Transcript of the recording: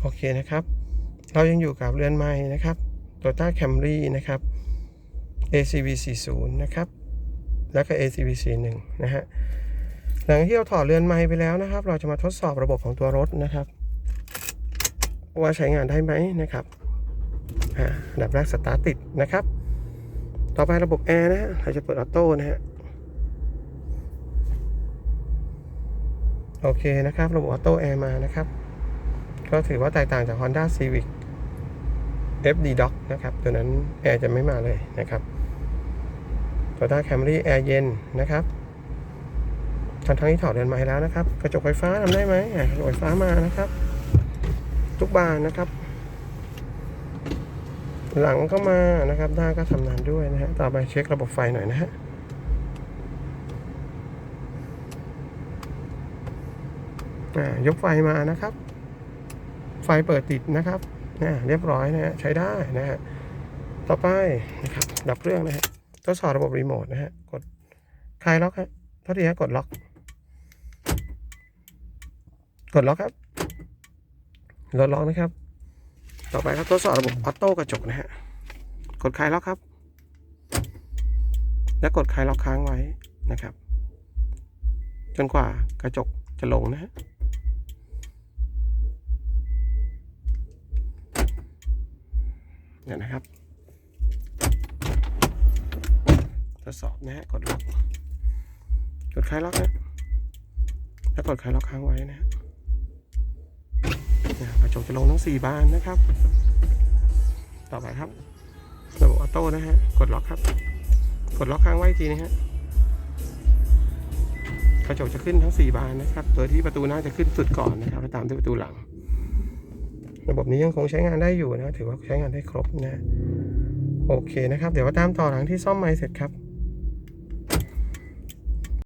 โอเคนะครับ เรายังอยู่กับเรือนไม้นะครับ Toyota Camry นะครับ ACV 40นะครับ แล้วก็ ACV 41นะฮะ หลังที่เราถอดเรือนไม้ไปแล้วนะครับ เราจะมาทดสอบระบบของตัวรถนะครับ ว่าใช้งานได้ไหมนะครับอันดับแรกสตาร์ทติดนะครับ ต่อไประบบแอร์นะฮะ เราจะเปิดออโต้นะฮะ โอเคนะครับ ระบบออโต้แอร์มานะครับ ก็ถือว่าแตกต่างจาก Honda Civic FD Dock นะครับ ตัวนั้นแอร์จะไม่มาเลยนะครับ Toyota Camry แอร์เย็นนะครับทั้งทั้งที่ถอดเรือนไม้แล้วนะครับ กระจกไฟฟ้าทำได้ไหมกระจกไฟฟ้ามานะครับ ทุกบานนะครับ หลังก็มานะครับหน้าก็ทำงานด้วยนะฮะต่อไปเช็คระบบไฟหน่อยนะฮะยกไฟมานะครับ ฟเปิดติดนะครับนะเรียบร้อยนะฮะใช้ได้นะฮะต่อไปนะครับดับเครื่องนะฮะทดสอบระบบรีโมทนะฮะกดคลายล็อกฮะท่าที่ฮะกดล็อก กดล็อกครับลดล็อกนะครับ ต่อไปครับทดสอบระบบออโต้กระจกนะฮะกดคลายล็อกครับ แล้วกดคลายล็อกค้างไว้นะครับ จนกว่ากระจกจะลงนะฮะ เนี่ยนะครับ ทดสอบนะฮะ กดล็อก กดคลายล็อกนะ แล้วกดคลายล็อกค้างไว้นะฮะกระจกจะลงทั้ง 4 บานนะครับ ต่อไปครับ ระบบออโต้นะฮะ กดล็อกครับ กดล็อกค้างไว้ทีนะฮะกระจกจะขึ้นทั้ง 4 บานนะครับ โดยที่ประตูหน้าจะขึ้นสุดก่อนนะครับ แล้วตามด้วยประตูหลัง ระบบนี้ยังคงใช้งานได้อยู่นะ ถือว่าใช้งานได้ครบนะ โอเคนะครับ เดี๋ยวมาตามต่อหลังที่ซ่อมไม้เสร็จครับ